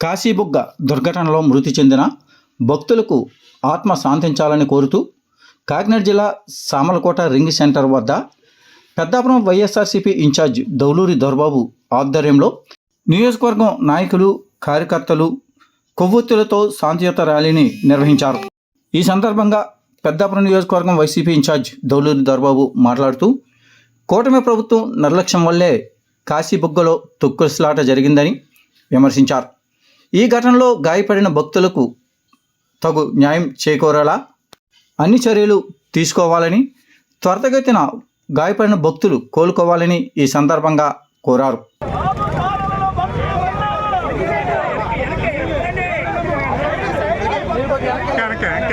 కాశీబుగ్గ దుర్ఘటనలో మృతి చెందిన భక్తులకు ఆత్మ శాంతించాలని కోరుతూ కాకినాడ జిల్లా సామలకోట రింగ్ సెంటర్ వద్ద పెద్దాపురం వైఎస్ఆర్సీపీ ఇన్ఛార్జ్ దౌలూరి దొరబాబు ఆధ్వర్యంలో నియోజకవర్గం నాయకులు కార్యకర్తలు కొవ్వొత్తులతో శాంతియుత ర్యాలీని నిర్వహించారు. ఈ సందర్భంగా పెద్దాపురం నియోజకవర్గం వైసీపీ ఇన్ఛార్జ్ దౌలూరి దొరబాబు మాట్లాడుతూ కూటమి ప్రభుత్వం నిర్లక్ష్యం వల్లే కాశీబుగ్గలో తొక్కుసలాట జరిగిందని విమర్శించారు. ఈ ఘటనలో గాయపడిన భక్తులకు తగు న్యాయం చేకూరేలా? అన్ని చర్యలు తీసుకోవాలని త్వరతగతిన గాయపడిన భక్తులు కోలుకోవాలని ఈ సందర్భంగా కోరారు. వెనక వెనక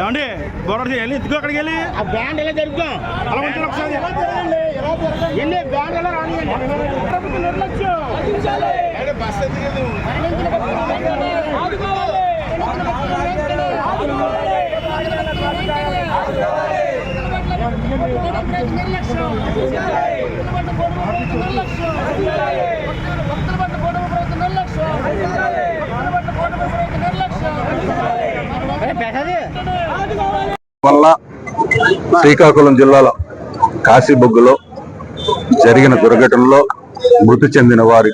ఏమండి? గొడవ వెళ్ళి ఎత్తుకో అక్కడికి వెళ్ళి. ఆ బ్యాండ్ ఎలా జరుపుతాం? అలా ఉంచాలి ఒకసారి ఎన్ని బ్యాండ్ ఎలా రానియండి? నిర్లక్ష్యం. వల్ల శ్రీకాకుళం జిల్లాలో కాశీబొగ్గులో జరిగిన దుర్ఘటనలో మృతి చెందిన వారి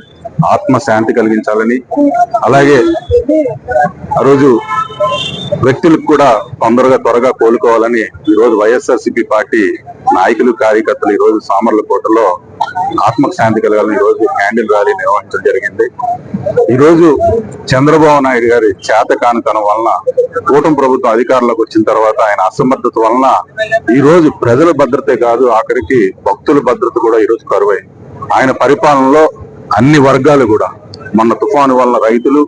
ఆత్మశాంతి కలిగించాలని అలాగే ఆ రోజు వ్యక్తులకు కూడా తొందరగా త్వరగా కోలుకోవాలని ఈరోజు వైఎస్ఆర్సీపీ పార్టీ నాయకులు కార్యకర్తలు ఈరోజు సామర్ల కోటలో ఆత్మక శాంతి కలగాలని ఈ రోజు క్యాండిల్ ర్యాలీ నిర్వహించడం జరిగింది. ఈరోజు చంద్రబాబు నాయుడు గారి చేత కానుకనం వలన కూటమి ప్రభుత్వం అధికారంలోకి వచ్చిన తర్వాత ఆయన అసమర్థత వలన ఈ రోజు ప్రజల భద్రతే కాదు ఆఖరికి భక్తుల భద్రత కూడా ఈ రోజు కరువైంది ఆయన పరిపాలనలో అన్ని వర్గాలు కూడా మొన్న తుఫాను వలన రైతులు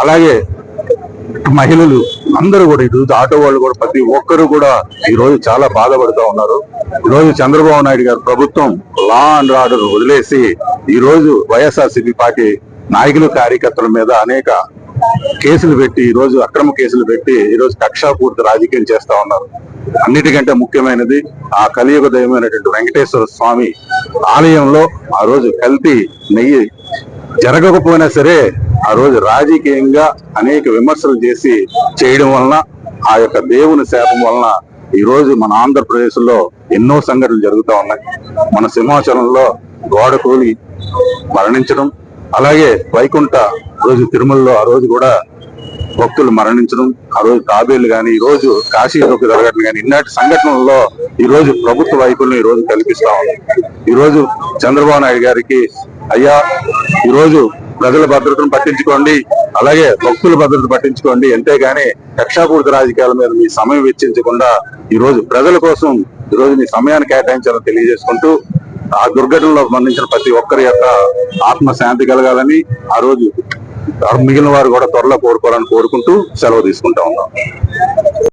అలాగే మహిళలు అందరూ కూడా ఇటు ఆటో వాళ్ళు కూడా ప్రతి ఒక్కరు కూడా ఈ రోజు చాలా బాధపడుతూ ఉన్నారు. ఈ రోజు చంద్రబాబు నాయుడు గారు ప్రభుత్వం లా అండ్ ఆర్డర్ వదిలేసి ఈ రోజు వైఎస్ఆర్సీపీ పార్టీ నాయకులు కార్యకర్తల మీద అనేక కేసులు పెట్టి ఈ రోజు అక్రమ కేసులు పెట్టి ఈ రోజు కక్షాపూర్తి రాజకీయం చేస్తా ఉన్నారు. అన్నిటికంటే ముఖ్యమైనది ఆ కలియుగ దైవమైనటువంటి వెంకటేశ్వర స్వామి ఆలయంలో ఆ రోజు కల్తీ నెయ్యి జరగకపోయినా సరే ఆ రోజు రాజకీయంగా అనేక విమర్శలు చేసి చేయడం వలన ఆ యొక్క దేవుని శాపం వలన ఈ రోజు మన ఆంధ్రప్రదేశ్లో ఎన్నో సంఘటనలు జరుగుతూ ఉన్నాయి. మన సింహాచలంలో గోడ కూలి మరణించడం అలాగే వైకుంఠ రోజు తిరుమలలో ఆ రోజు కూడా భక్తులు మరణించడం ఆ రోజు తాబేలు కానీ ఈ రోజు కాశీలోకి జరగటం జరగడం గాని ఇన్నాటి సంఘటనల్లో ఈ రోజు ప్రభుత్వ వైపులను ఈ రోజు కల్పిస్తా ఉంది. ఈ రోజు చంద్రబాబు నాయుడు గారికి అయ్యా ఈ రోజు ప్రజల భద్రతను పట్టించుకోండి అలాగే భక్తుల భద్రత పట్టించుకోండి. అంతేగాని కక్షాపూరిత రాజకీయాల మీద మీ సమయం వెచ్చించకుండా ఈ రోజు ప్రజల కోసం ఈ రోజు మీ సమయాన్ని కేటాయించాలని తెలియజేసుకుంటూ ఆ దుర్ఘటనలో మరణించిన ప్రతి ఒక్కరి యొక్క ఆత్మశాంతి కలగాలని ఆ రోజు మిగిలిన వారు కూడా త్వరలో కోరుకోవాలని కోరుకుంటూ సెలవు తీసుకుంటా ఉన్నాం.